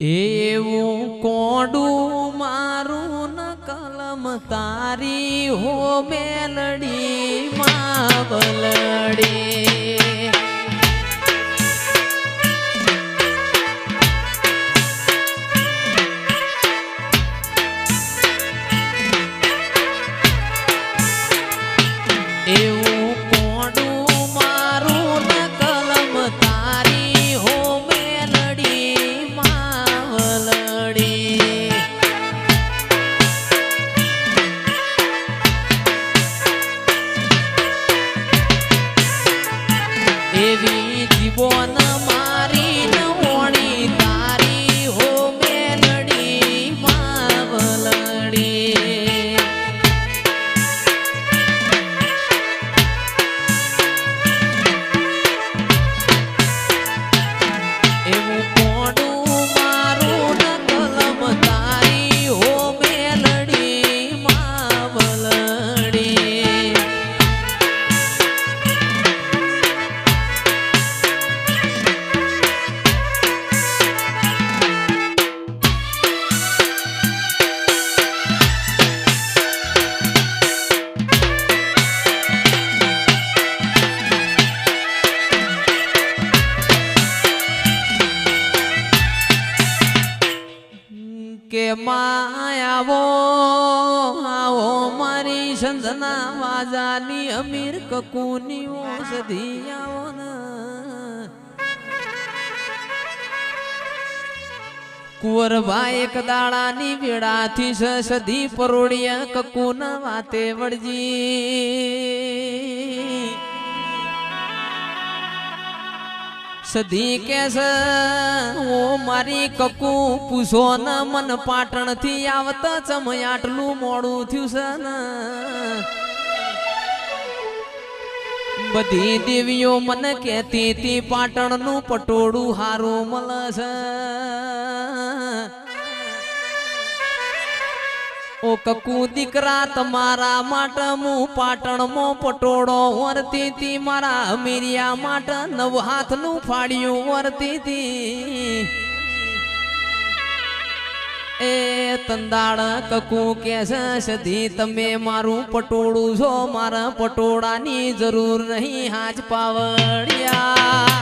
એવું કોડું મારું ન કલમ તારી હો મેલડી માવલડી. એવું એવી જીવન વાજાની અમીર કકુની ઓષધી આવો ને. કુંવરભાઈ એક દાડાની વેળાથી સ સધી પરોડિયા કકુના વાતે વળજી. સધી કે ઓ મારી કકુ, પૂછો ન, મન પાટણથી આવતા ચમ આટલું મોડું થયું છે બધી દેવીઓ મને કહેતી હતી પાટણનું પટોળું હારું મળશે ઓ કકુ દીકરા, તમારા માટે હું પાટણમાં પટોળો વરતી હતી. મારા અમીરિયા માટે નવ હાથનું ફાડ્યું વરતી તી એ તંદાળ કકુ કે સધી તમે મારું પટોળું છો, મારા પટોળાની જરૂર નહીં, હાજ પાવડિયા.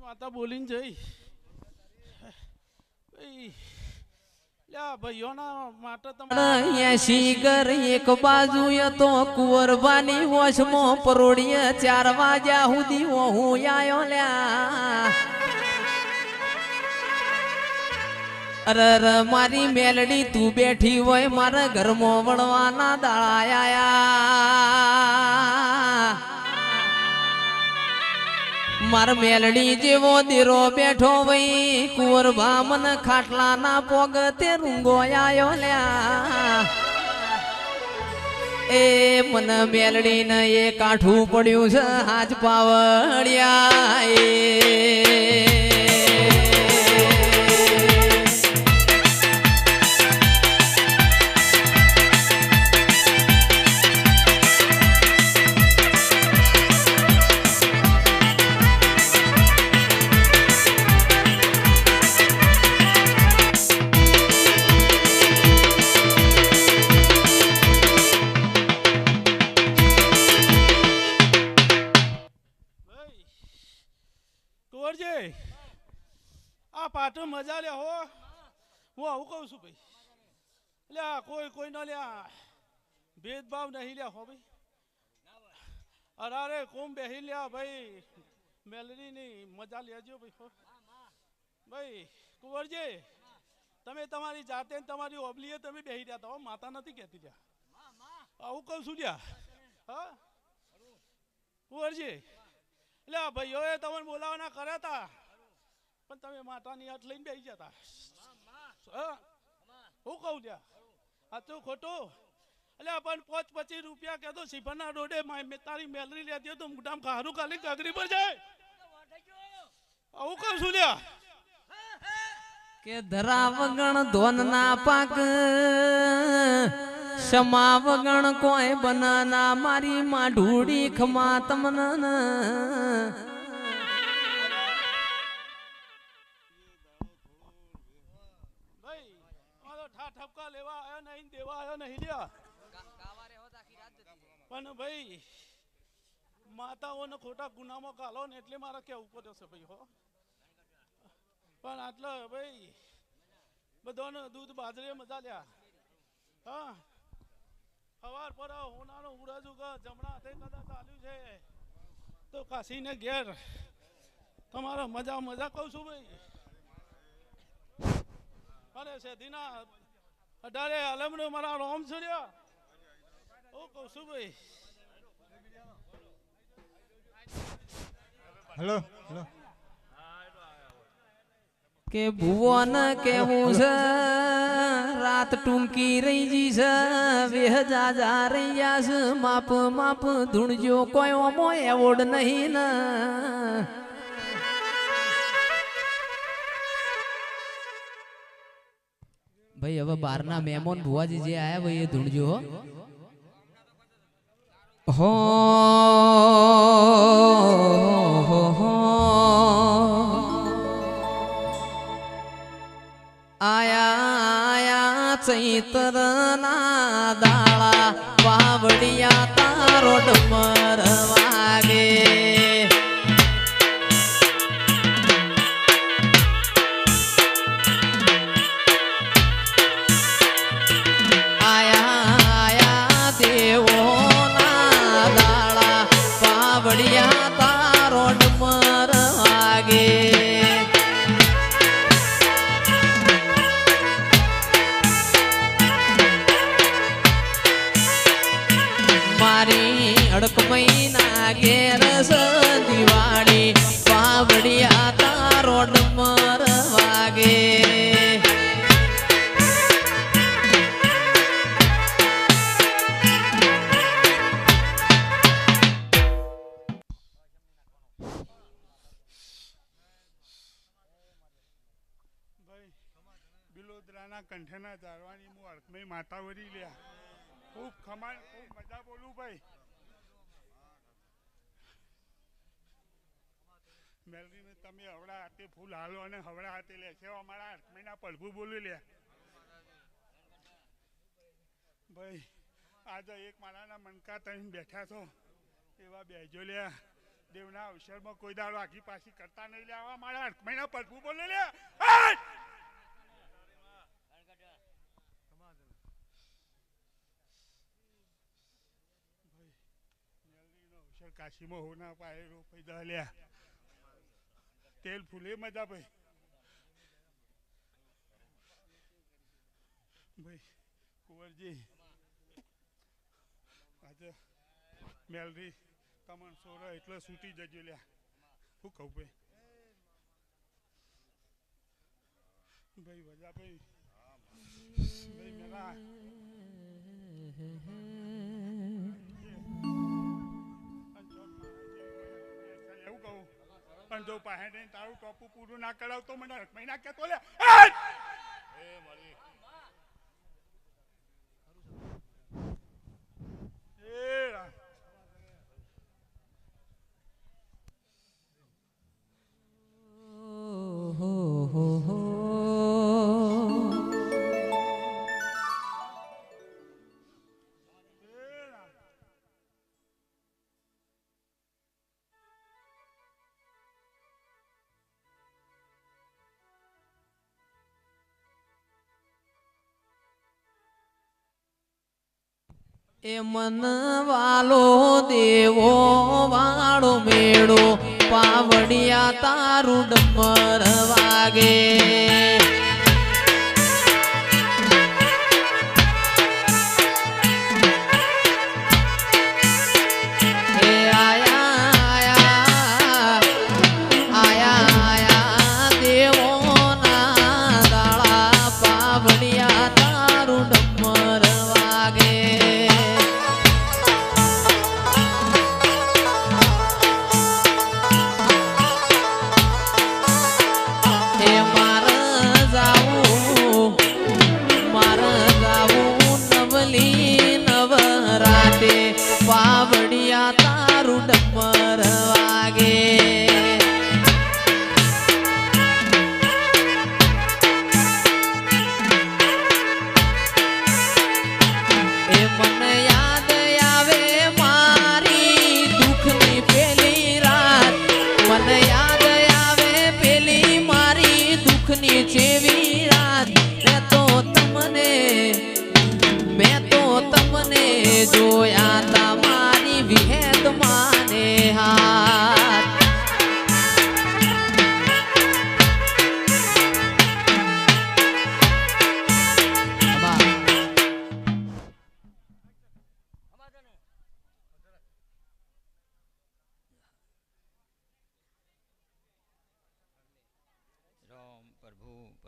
માતા બોલીને જઈ. એક બાજુ તો કુંવરબાની વશમો પરોડીએ ચાર વાગ્યા સુધી હું આયો લ્યા. અરે, મારી મેલડી તું બેઠી હોય, મારા ઘરમાં વણવાના દાળા આયા. માર મેલડી જેવો દીરો બેઠો વઈ, કુંવર બામન ખાટલા ના પોગ તે રૂંગો લ્યા. એ મન મેલડી ને એ કાઠું પડ્યું છે હાજ પાવડિયા કુંવરજી આ પાટો મજા લે હો. હું આવું કહું છું ભાઈ. લ્યા કોઈ કોઈ ન લ્યા ભેદભાવ નહીં લ્યા હો ભાઈ. અરે અરે, કોમ બેહી લ્યા ભાઈ. મેલરીની મજા લેજો ભાઈ હો. ભાઈ કુંવરજી તમે તમારી જાતે તમારી ઓબલીએ તમે બેહી રહ્યા હતા માતા નથી કહેતી લ્યા આવું કહું છું લ્યા. હા? કુંવરજી એટલે આ ભાઈઓએ તમને બોલાવાના કર્યા હતા પણ તમે માતાની હાથ લઈને બેસી જતા. હા? હું કહું લ્યા સાચું ખોટું? એટલે પણ પોચ પચીસ રૂપિયા કહેતો સિફરના રોડે મા- તારી મેલરી લેતી તો મુઢામ ખારું ખાલી કાગરી પર જાય. આવું કહું છું લ્યા. કે ધરા વગણ ધોન ના પાક ક્ષમા વગણ કોઈ બનાના, મારી માં ઢૂડી ખમા તમને. પણ ભાઈ, માતાઓને ખોટા ગુનામાં કાલો ને એટલે મારે કેવું પડે છે ભાઈ હો. પણ આટલો ભાઈ, બધાને દૂધ બાજરી મજા લ્યા. હા. સવાર પર હોનાનો ઉગા જમણા હાથે કદા ચાલ્યું છે. તો કાશીને ઘેર, તમારા મજા મજા કહું છું ભાઈ. અરે શેધીના અઢારે આલમનો મારા રોમ છોડ્યા ઓ કહું છું ભાઈ. Hello hello. કે ભુવન કેવું છે? રાત ટૂંકી રહી જી છે. વેહ જાજા રહી જા છે. માપ માપ ધૂણજો કોઈ ઓમો એવોર્ડ નહીં ને. ભાઈ, હવે બારના મહેમાન ભુવાજી જે આયા ભાઈ એ ધૂણજો હો. ચૈતરના દાળા વાવડિયા તારો ડમર વાગે. કંઠેના ધારવાની હું અડકમઈ માતા વરી લ્યા. ખૂબ ખમાણ ખૂબ મજા બોલું ભાઈ. મેલરીને તમે હવડા હાથે ફૂલ હાલો અને હવડા હાથે લે છે. અમારા મહિના પડભું બોલી લે ભાઈ, આજે એક મારાના મનકા તમે બેઠા છો. એવા બેજો લ્યા. દેવના અવસરમાં કોઈ દાડો આખી પાછી કરતા નહીં લે આવા મારા મહિના પડભું બોલે લે અવસર કાશીમાં હોના પાયે રોપાઈ દા લ્યા તેલ ફૂલે મજા ભાઈ. ભાઈ, કુંવરજી. આજે મેલરી કમણ સોરા એટલે સૂટી જજો લ્યા. શું કહું ભાઈ. ભાઈ, વજા ભાઈ. ભાઈ, મેલા. જો પાસે જઈને તારું ટોપું પૂરું ના કરાવ તો મને મહિના તો લે. એ એ મન વાલો દેવો વાળો મેળો પાવડિયા તારું ડમર વાગે.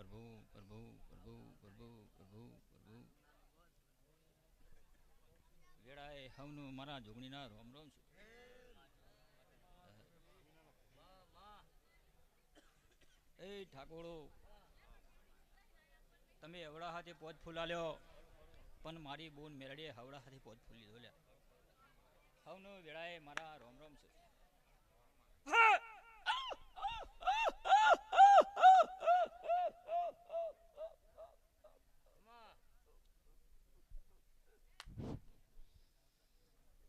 પ્રભુ પ્રભુ પ્રભુ પ્રભુ પ્રભુ પ્રભુ. વેળાએ હવનું મારા જોગણીના રોમ રોમ છું. એ ઠાકોરો, તમે હવડા હાથે પોત ફૂલાલ્યો, પણ મારી બોન મેરડીએ હવડા હાથે પોત ફૂલી દોલ્યા હવનું વેળાએ મારા રોમ રોમ છે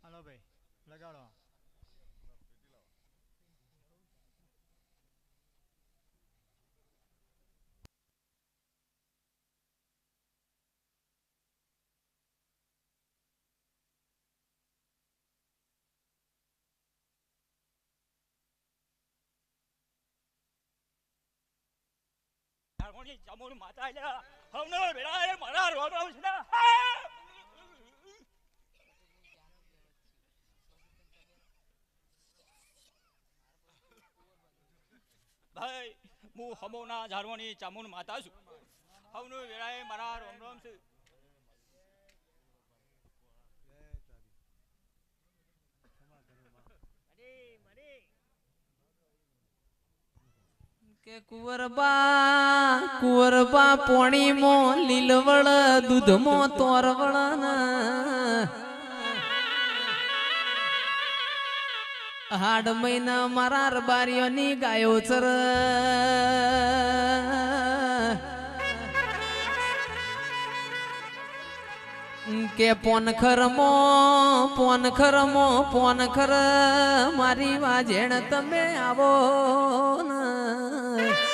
હાલો ભાઈ લગાડો ઠાકોરની ચામુંડ માતા લ્યા હવનો વેળાએ મારા રોમ રોમ છે ને ભાઈ, હું હમોના ઝાડવાની ચામુન માતા છું. હવનું વેળાએ મારા રોમ રોમ છે. કે કુંવરબા કુંવરબા પોણીમાં લીલવળ, દૂધમાં તોરવળ હાડ મહિના મારા રબારીઓની ગાયો ચર કે પોન ખરમો પોન ખરમો, પોન ખર, મારી વાજેણ તમે આવો ને.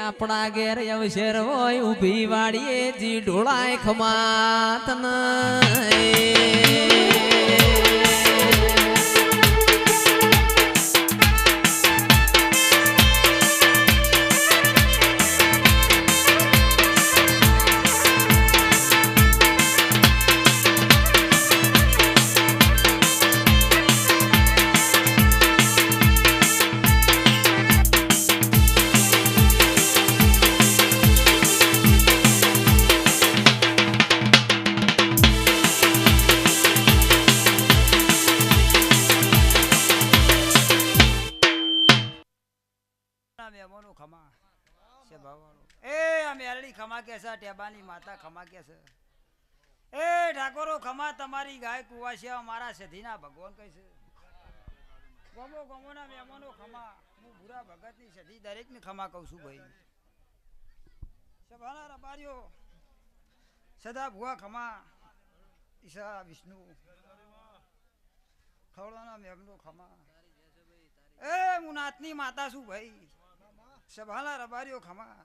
આપણા ઘેર અવસર હોય ઊભી વાડીએ જી ઢોળાય ખમાત ના કે માતા ખમા કે છે? એ ઠાકોરો, ખમા તમારી ગાય કુવાસિયા મારા સધીના ભગવાન કહે છે. ગમો ગમોના મહેમાનો, ખમા. હું ભૂરા ભગતની સધી દરેકને ખમા કહું છું ભાઈ. સભાના રબારીઓ સદા ભુવા ખમા. ઈશા, વિષ્ણુ, ખવડાના મેઘનો ખમા. એ હું નાથની માતા છું ભાઈ. સભાના રબારીઓ ખમા.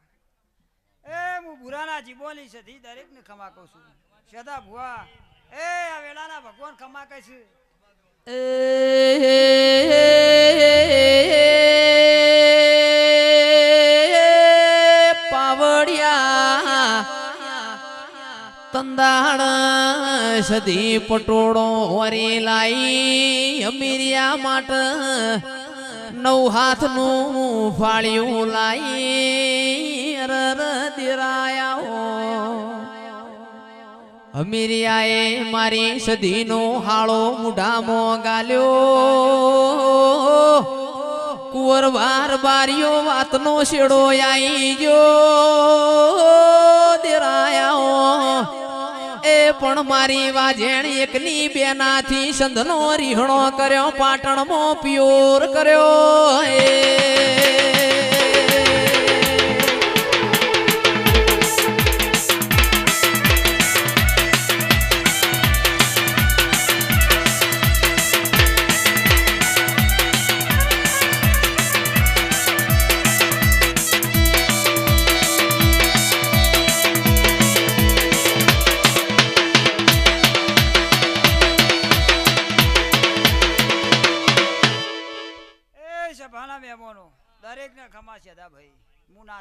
એ, હું ભૂરાના જીબોની સધી દરેકને ખમા કહું છું. સદા ભુવા. એ, આ વેળાના ભગવાન ખમા કહે છે. પાવડિયા, તંદાણ સધી પટોળો વરી લાઈ અમીરિયા માટ, નવ હાથનું ફાળ્યું લાઈ. રર હો અમીરિયાએ મારી સધીનો હાળો મુઢામાં ગાલ્યો. કુંવર વાર બારીઓ વાતનો શેડો આઈ ગયો. દેરાયા એ પણ મારી વાજેણ એકની બેનાથી સંધનો રીહણો કર્યો, પાટણમાં પ્યોર કર્યો. એ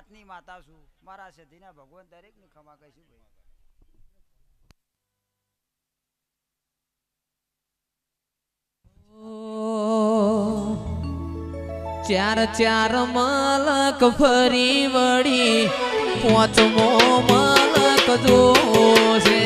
નાથની માતા છું. મારા સધીના ભગવાન દરેકને ક્ષમા કહીશું ભાઈ. ચાર ચાર મલક ફરી વળી, પાંચમો મલક જોશે.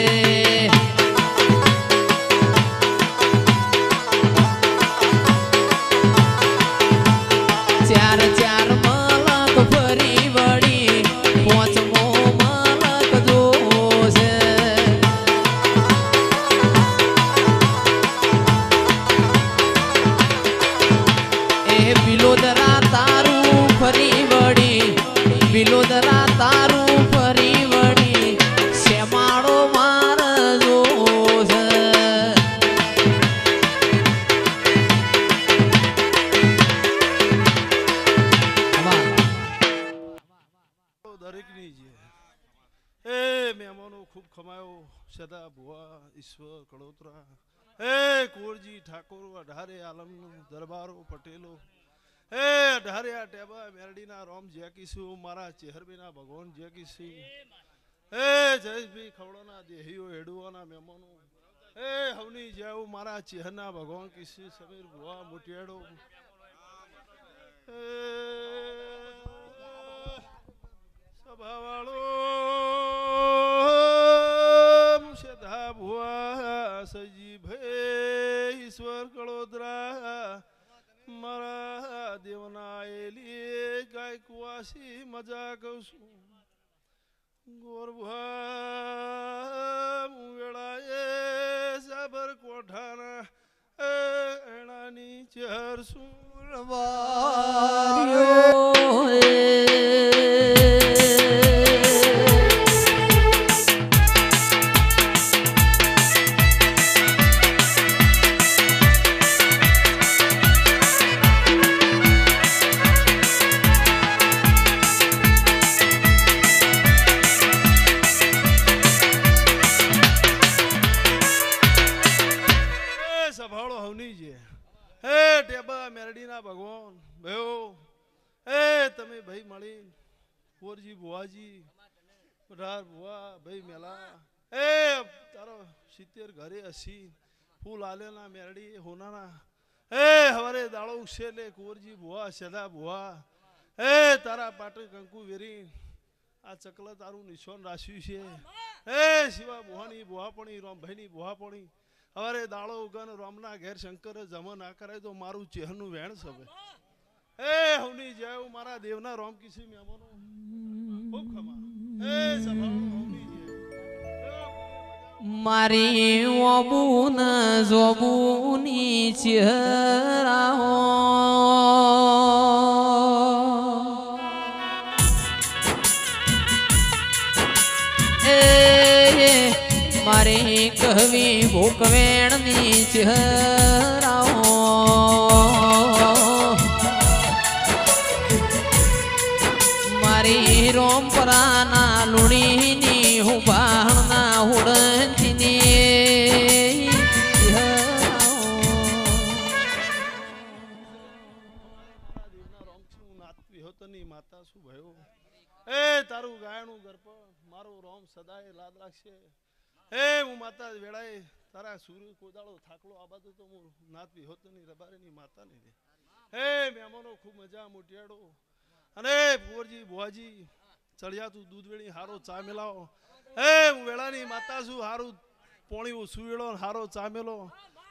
મહેમાનો ખૂબ ખમાયો. સદા ભુવા ઈશ્વર કડોતરા હે કોરજી ઠાકોર, અઢારે આલમનો દરબારો પટેલો. હે અઢારે આ ટેબા મેરડીના રોમ જેકીશું મારા ચેહરબીના ભગવાન જેકીસી હે જયેશભાઈ ખવડોના દેહીઓ હેડુઓના મહેમાનો. હે હવની જેવું મારા ચેહરના ભગવાન કિશી, સમીર ભુવા મોટિયાડો. સભાવાળો. ભુવા સજી ભાઈ ઈશ્વર કળોદરા, મારા દેવના એલી ગાય કુવાસી મજા કહું છું. ગોરભા વેળાએ સાબર કોઠાના એણાની એ સંભાળો હવની છે હે ટેબા, મેરડીના ભગવાન, ભયો. હે તમે ભાઈ મળી પોરજી ભુવાજી પઢાર ભુવા, ભાઈ મેલા. એ તારો સિત્તેર ઘરે હસી, ફૂલ આલેના મેરડી હોનાના. એ હવારે દાળો ઉછે લે, કુંવરજી, ભુવા સદા ભુવા. એ તારા પાટે કંકુ વેરી, આ ચકલા તારું નિશાન રાશ્યું છે. એ શિવા ભુવાની, ભુવાપણી, રામભાઈની ભુવાપણી. હવારે દાળો ઉગન રામના ઘેર શંકર જમન આ કરાય તો મારું ચેહનું વેણ સભે એ હવની જય, હું મારા દેવના રોમ કિસી મહેમાનો ખૂબ ખમા. એ હવની જય. મારી ઓબુન, જોબુની ચહેરાઓ. ભૂકવેણની ચહેરાઓ. મારી રોમપરાના લુણીની હું બાહણના હુડંચની મારા દેવના રોમ છું હું માતા શું ભયો એ તારું ગાયણું ગર્પ મારું રોમ સદાય લાદ રાખશે એ હું માતા વેળાએ તારા સૂર્ય કોદાળો થાકલો આ બાજુ તો હું નાતવી હોતની રબારીની માતા નહીં હે મહેમાનો ખૂબ મજા મોટિયાડો અને ભુવરજી ભુવાજી ચડિયા તું દૂધ વેળી હારો ચા મેલાવો હે હું વેળાની માતા છું હારું પોણી સુવેળો ને હારો ચા મેલો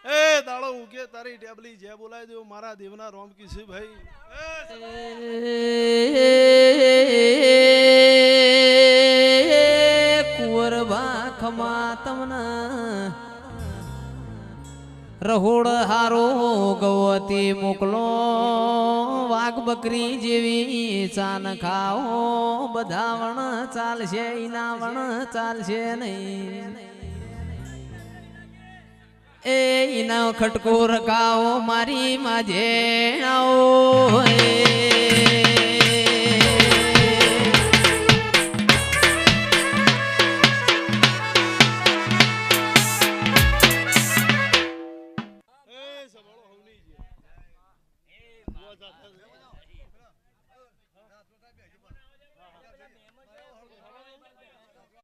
એ દાડો ઉગે તારી ટેબલી જે બોલાય દેવું મારા દેવના રોમ કિસી ભાઈ કુંવરબા તમને. રહોડ હારો ગવતી મોકલો. વાઘ બકરી જેવી ચાન ખાઓ. બધા વણ ચાલશે ઈના વણ ચાલશે નહીં. એ ઈના ખટકો રકાવો મારી માજે આવો